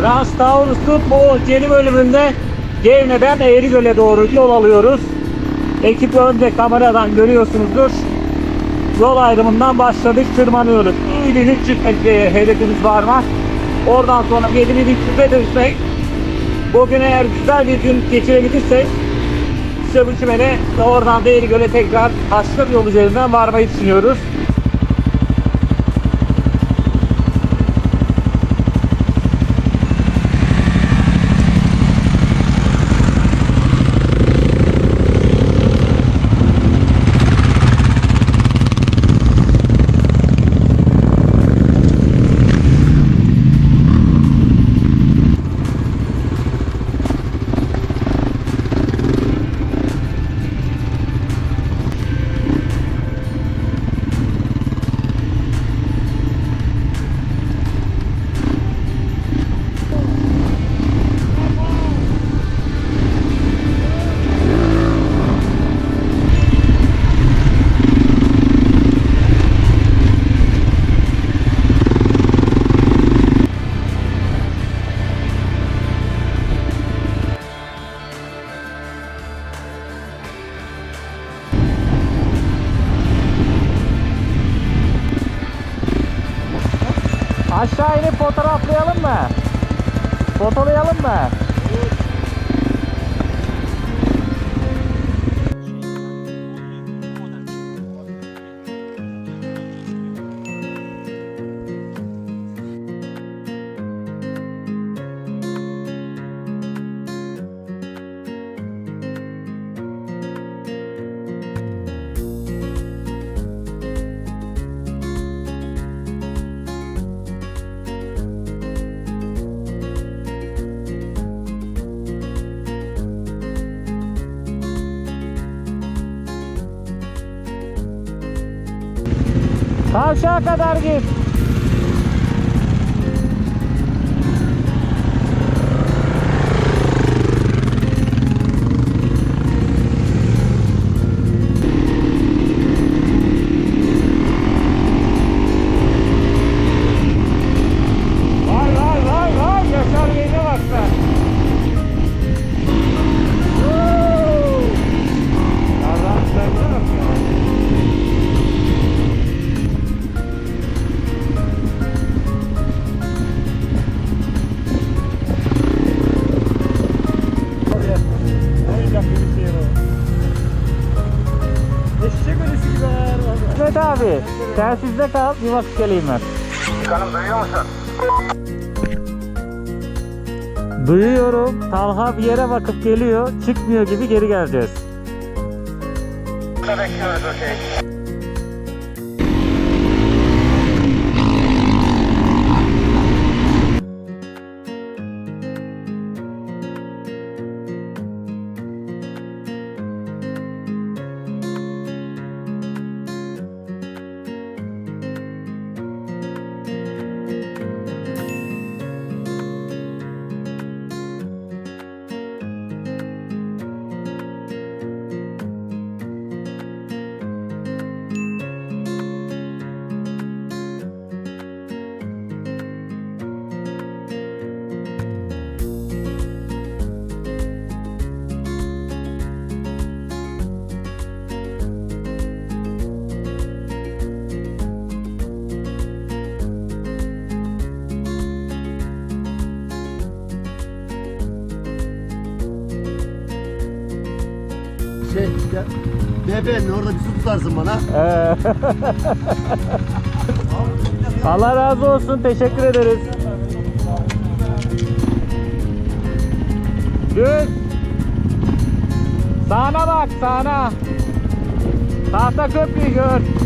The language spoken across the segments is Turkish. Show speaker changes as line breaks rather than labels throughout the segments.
Trans Taurus'un bu yeni bölümünde Gevne'den Eğrigöl'e doğru yol alıyoruz. Ekip önde kameradan görüyorsunuzdur. Yol ayrımından başladık tırmanıyoruz. 2300 metreye hedefimiz var mı? Oradan sonra 7300'e dönsek bugün eğer güzel bir gün geçirebilirsek ve oradan da Eğrigöl'e tekrar bir yol üzerinden varmayı düşünüyoruz. Aşağı inip fotoğraflayalım mı? Fotolayalım mı? Kavşağa kadar git. Abi, telsizde kal, bir vakit geleyim ben.
Canım duyuyor musun?
Duyuyorum, Talha bir yere bakıp geliyor, çıkmıyor gibi geri geleceğiz.
Bekliyoruz okey.
Şey ya BB'nin orada su tutarsın bana.
Ee, Allah razı olsun, teşekkür ederiz. Düz. Sağına bak, sağına. Tahta köprüyü gör.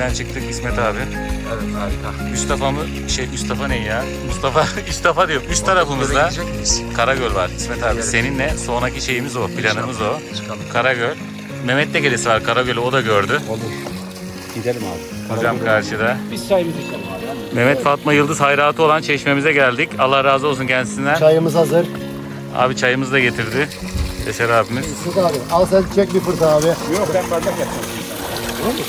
İçinden çıktık İsmet abi.
Evet harika.
Mustafa mı? Şey Mustafa ne ya? Mustafa, Mustafa diyorum. Üst tarafımızda? Karagöl var İsmet abi. Seninle sonraki şeyimiz o, planımız o.
Çıkalım.
Karagöl. Mehmet de gelisi var Karagöl'ü o da gördü.
Olur. Gidelim abi.
Hocam karşıda.
Biz çayımızı içelim abi.
Mehmet Fatma Yıldız hayratı olan çeşmemize geldik. Allah razı olsun kendisinden.
Çayımız hazır.
Abi çayımızı da getirdi. Eser abimiz.
Fırt abi. Al sen çek bir fırt abi.
Yok ben bardak yapacağım.
Boşlardan mı?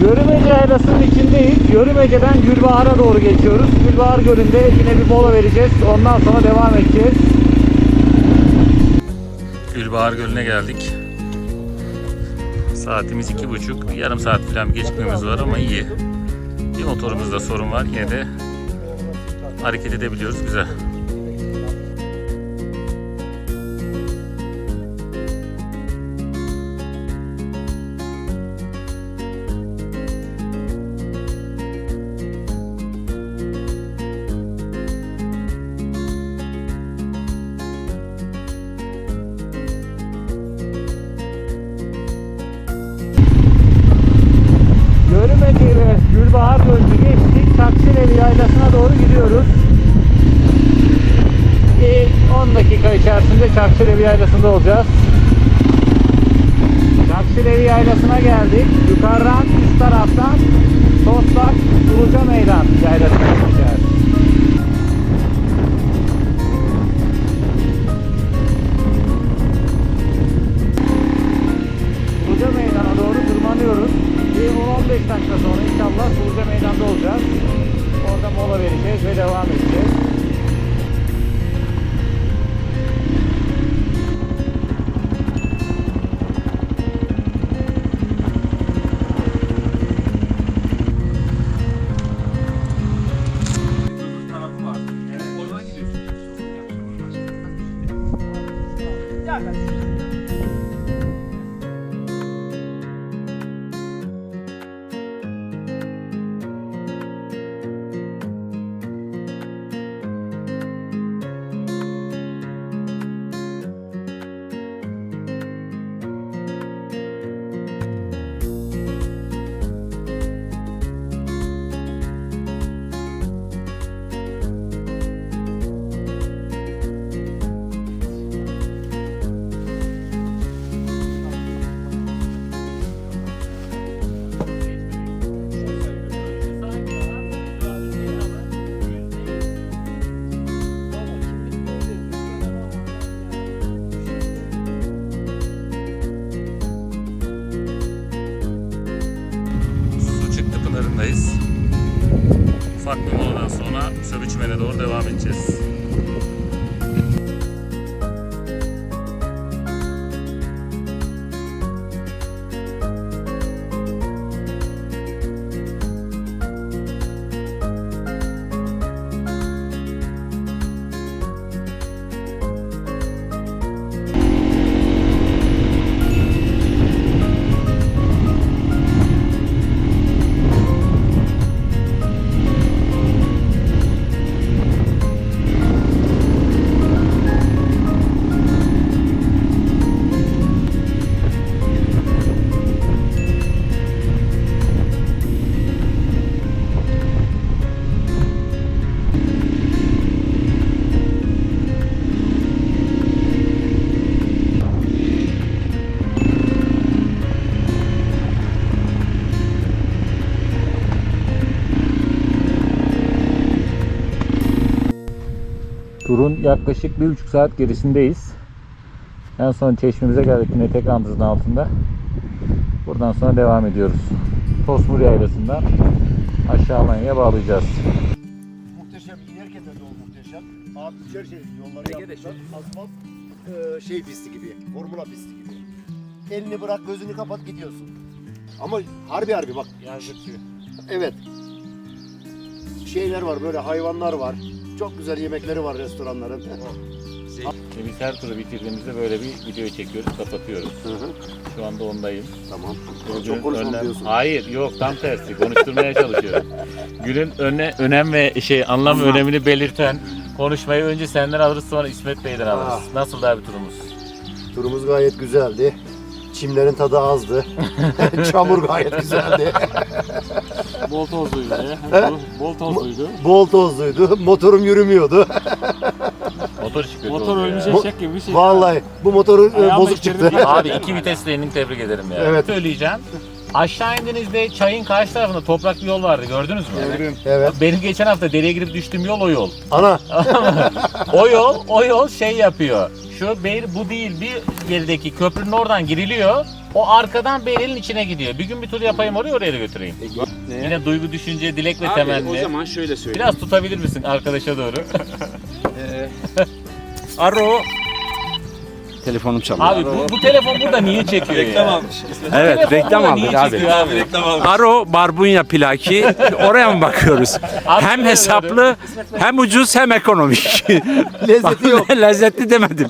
Yörümece Yaylası'nın içindeyiz. Yörümece'den Gülbahar'a doğru geçiyoruz. Gülbahar Gölü'nde yine bir mola vereceğiz. Ondan sonra devam edeceğiz. Gülbahar Gölü'ne geldik. Saatimiz iki buçuk. Yarım saat falan gecikmemiz var ama iyi. Bir motorumuzda sorun var. Yine de hareket edebiliyoruz. Güzel. Gölü'nü geçtik. Taksilevi Yaylası'na doğru gidiyoruz. Bir 10 dakika içerisinde Çakçılevi Yaylası'nda olacağız. Çakçılevi Yaylası'na geldik. Yukarıdan üst taraftan Toslak Suluca Meydan Yaylası'na gideceğiz. Obrigada. Pınarındayız. Ufak moladan sonra Söbüçmen'e doğru devam edeceğiz. Turun yaklaşık bir buçuk saat gerisindeyiz. En son çeşmemize geldik yine tek andızın altında. Buradan sonra devam ediyoruz. Tosmur Yaylası'ndan aşağı Alanya'ya bağlayacağız.
Muhteşem. İnerken de o muhteşem. Abi üçer şey yolları yapmışlar. Asfalt e, şey pisti gibi. Formula pisti gibi. Elini bırak gözünü kapat gidiyorsun. Ama harbi harbi bak.
Yazlık
Evet. Şeyler var böyle hayvanlar var. Çok güzel yemekleri var restoranların.
E, Biz her turu bitirdiğimizde böyle bir video çekiyoruz, kapatıyoruz. Şu anda ondayım.
Tamam. Çok konuşmam
önden-
diyorsun.
Hayır, yok tam tersi. Konuşturmaya çalışıyorum. Günün öne, önem ve şey anlam ve önemini belirten konuşmayı önce senden alırız sonra İsmet Bey'den alırız.
Ah.
Nasıl daha bir turumuz?
Turumuz gayet güzeldi. Çimlerin tadı azdı. Çamur gayet güzeldi.
Bol tozluydu. Bol tozluydu.
Bol tozluydu. Motorum yürümüyordu.
Motor çıkıyor.
Motor ölmüş eşek gibi bir şey.
Vallahi bu motoru e,
Ayağımla
bozuk
içeri
çıktı.
Abi iki vitesle indik tebrik ederim ya.
Evet.
Söyleyeceğim. Aşağı indiğinizde çayın karşı tarafında toprak bir yol vardı gördünüz mü?
Evet.
Benim geçen hafta dereye girip düştüğüm yol o yol.
Ana
o yol, o yol şey yapıyor. Şu Beyr bu değil bir gerideki köprünün oradan giriliyor. O arkadan Beyrel'in içine gidiyor. Bir gün bir tur yapayım oraya oraya da götüreyim. Yine duygu, düşünce, dilek ve
Abi
temenni.
o zaman şöyle söyleyeyim.
Biraz tutabilir misin arkadaşa doğru?
Ee, Aro. Telefonum çalıyor.
abi bu, bu telefon burada niye çekiyor reklam ya?
evet
Telefon
reklam
niye
aldık abi.
çekiyor abi?
Aro barbunya plaki oraya mı bakıyoruz? Hem hesaplı hem ucuz hem ekonomik.
lezzeti yok.
Lezzetli demedim.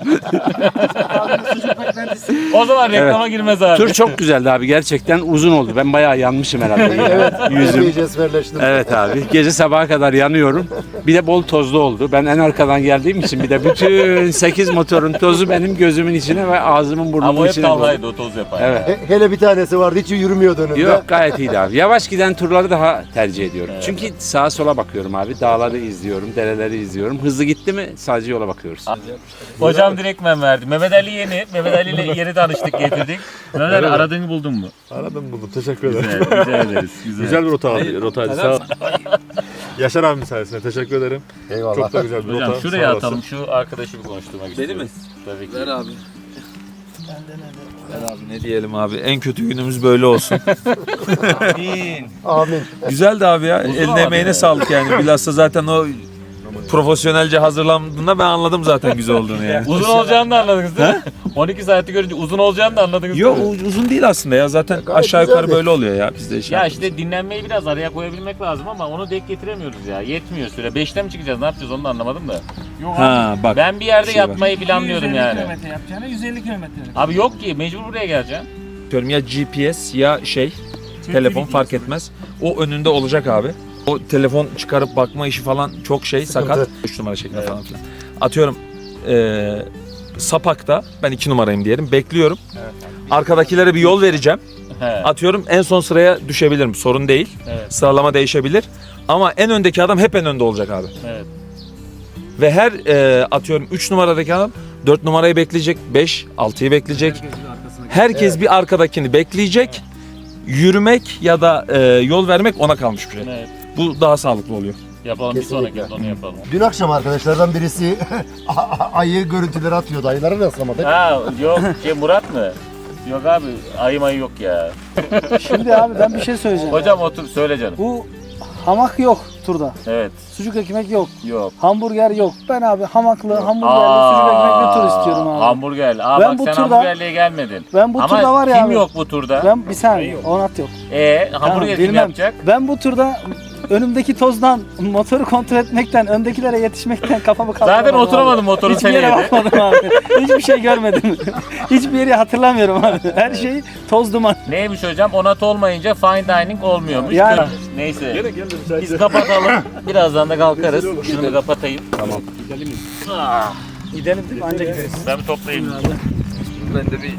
O zaman reklama girmez abi.
Tur çok güzeldi abi gerçekten uzun oldu. Ben bayağı yanmışım herhalde.
Evet.
Yüzüm.
İyice esmerleştim.
Evet abi. Gece sabaha kadar yanıyorum. Bir de bol tozlu oldu. Ben en arkadan geldiğim için bir de bütün 8 motorun tozu benim gözümün içine ve ağzımın
Ama
burnumun
o hep
içine doldu.
tavlaydı o toz yapar.
Evet.
He- hele bir tanesi vardı hiç yürümüyordu önümde.
Yok gayet iyiydi abi. Yavaş giden turları daha tercih ediyorum. Çünkü sağa sola bakıyorum abi. Dağları izliyorum, dereleri izliyorum. Hızlı gitti mi sadece yola bakıyoruz.
Hocam direktmen verdi. Mehmet Ali yeni. Mehmet Ali ile yeni tanıştık getirdik. Mehmet Ali aradığını buldun mu?
Aradım buldum. Teşekkür ederim.
Güzel, rica ederiz. Güzel.
Güzel bir rota abi. Rotaydı. Sağ ol. Yaşar abim sayesinde teşekkür ederim.
Eyvallah.
Çok da güzel bir rota.
Hocam şuraya
Sağ olasın.
atalım. Şu arkadaşı bir konuşturmak istiyoruz.
mi?
Tabii ki.
Ver abi. Ver abi ne diyelim abi. En kötü günümüz böyle olsun.
Amin.
Güzeldi abi ya.
Uzun
Eline
ama
emeğine
mi?
sağlık yani. Bilhassa zaten o profesyonelce hazırlandığında ben anladım zaten güzel olduğunu yani.
Uzun olacağını da anladınız değil mi? 12 saati görünce uzun olacağını da anladınız
Yok
değil mi?
uzun değil aslında ya. Zaten
Gayet
aşağı yukarı
güzeldi.
böyle oluyor ya bizde iş.
Ya işte dinlenmeyi biraz araya koyabilmek lazım ama onu denk getiremiyoruz ya. Yetmiyor süre. 5'te mi çıkacağız ne yapacağız onu da anlamadım da.
Ha bak.
Ben bir yerde
şey var.
yatmayı planlıyordum yani.
kilometre yapacağına 150 kilometre.
Abi yok ki mecbur buraya geleceğim.
Diyorum ya GPS ya şey telefon fark etmez. O önünde olacak abi. O telefon çıkarıp bakma işi falan çok şey sakat. 3 numara şeklinde falan filan. Atıyorum eee Sapak'ta ben 2 numarayım diyelim. Bekliyorum. Arkadakilere bir yol vereceğim.
He.
Atıyorum en son sıraya düşebilirim. Sorun değil.
Evet.
Sıralama değişebilir. Ama en öndeki adam hep en önde olacak abi.
Evet.
Ve her eee, atıyorum 3 numaradaki adam 4 numarayı bekleyecek. 5, 6'yı bekleyecek. Herkes bir arkadakini bekleyecek. Yürümek ya da eee, yol vermek ona kalmış bir şey.
Evet.
Bu daha sağlıklı oluyor.
Yapalım bir
Kesinlikle.
sonraki yıl onu yapalım.
Dün akşam arkadaşlardan birisi ayı görüntüleri atıyordu. Ayıları rastlamadık.
Ha yok şey Murat mı? Yok abi ayı mayı yok ya.
Şimdi abi ben bir şey söyleyeceğim.
Hocam otur söyle canım.
Bu hamak yok turda.
Evet
Sucuk ekmek yok.
yok.
Hamburger yok. Ben abi hamaklı, hamburgerli, sucuk ekmekli tur istiyorum abi.
Hamburger. Aa
Ben
bak
bu
sen
turda-
hamburgerliğe gelmedin.
ben bu
Ama
turda var ya
kim
abi.
yok bu turda?
Ben bir saniye. Onat yok.
Ee hamburger kim
bilmem.
yapacak?
Ben bu turda önümdeki tozdan, motoru kontrol etmekten, öndekilere yetişmekten kafamı kaldıramadım.
Zaten oturamadım motorun
Hiçbir yere
seni yedi.
bakmadım abi. Hiçbir şey görmedim. Hiçbir yeri hatırlamıyorum abi. Her şey toz duman.
Neymiş hocam? Onat olmayınca fine dining olmuyormuş.
Yani.
Neyse. Biz kapatalım. Birazdan da kalkarız. Şunu bir kapatayım.
Gidelim değil mi? Anca gideriz.
Ben bir toplayayım.
Ben de bir